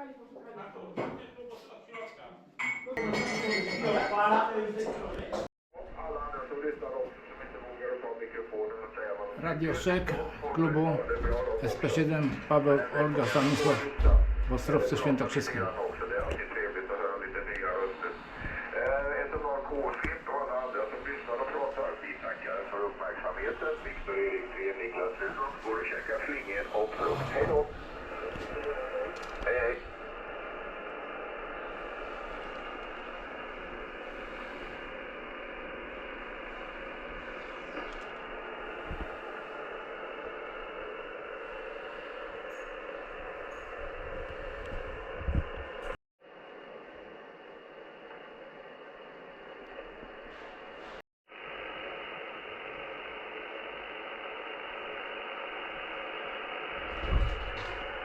poszukali, poszukali. A to od środka. Ta mikrofonen och säga vad de Radio Szek klubu Det är bra då. SP7 Paweł, Olga, Stanisław w Ostrowcu Świętokrzyskim. Viktor Erik Fred, Niklas Hugo. Går och käkar flingor och frukt. Hej då!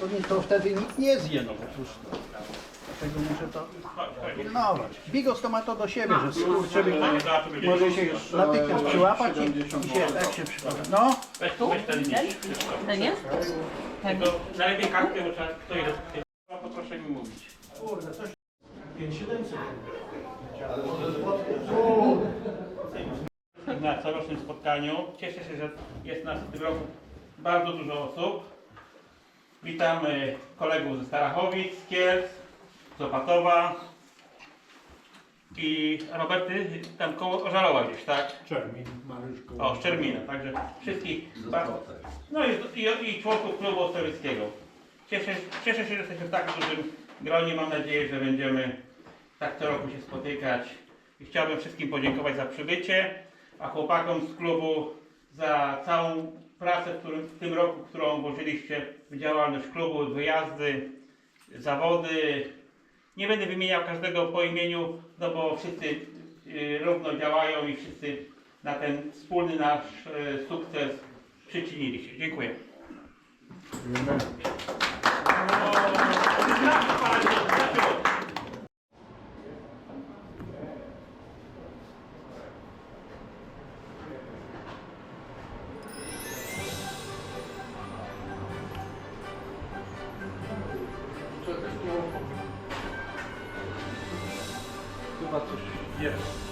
Powinien to wtedy nikt nie zje, no bo cóż, no. Dlatego muszę to pilnować. Bigos to ma to do siebie, że skurczybyk może się natychmiast przyłapać i, i się, tak się przypada. No, Weź tu, weź ten miś. Ten jest? Ten. Tylko najlepiej kartkę, bo trzeba, kto ile. To proszę mi mówić. kurde, coś 5700. na corocznym spotkaniu. Cieszę się, że jest nas w tym roku bardzo dużo osób. Witamy kolegów ze Starachowic, z Kielc, z Opatowa i Roberty tam koło Ożarowa gdzieś, tak? Czermin, Maryszko. O, Szczermina, także wszystkich bardzo, no i, i, i członków klubu ostoryckiego. Cieszę, cieszę się, że jesteśmy w tak dużym gronie. Mam nadzieję, że będziemy tak co roku się spotykać. I chciałbym wszystkim podziękować za przybycie, a chłopakom z klubu za całą pracę w, w tym roku, którą włożyliście w działalność klubu, wyjazdy, zawody. Nie będę wymieniał każdego po imieniu, no bo wszyscy y, równo działają i wszyscy na ten wspólny nasz y, sukces przyczynili się. Dziękuję. Chyba coś jest.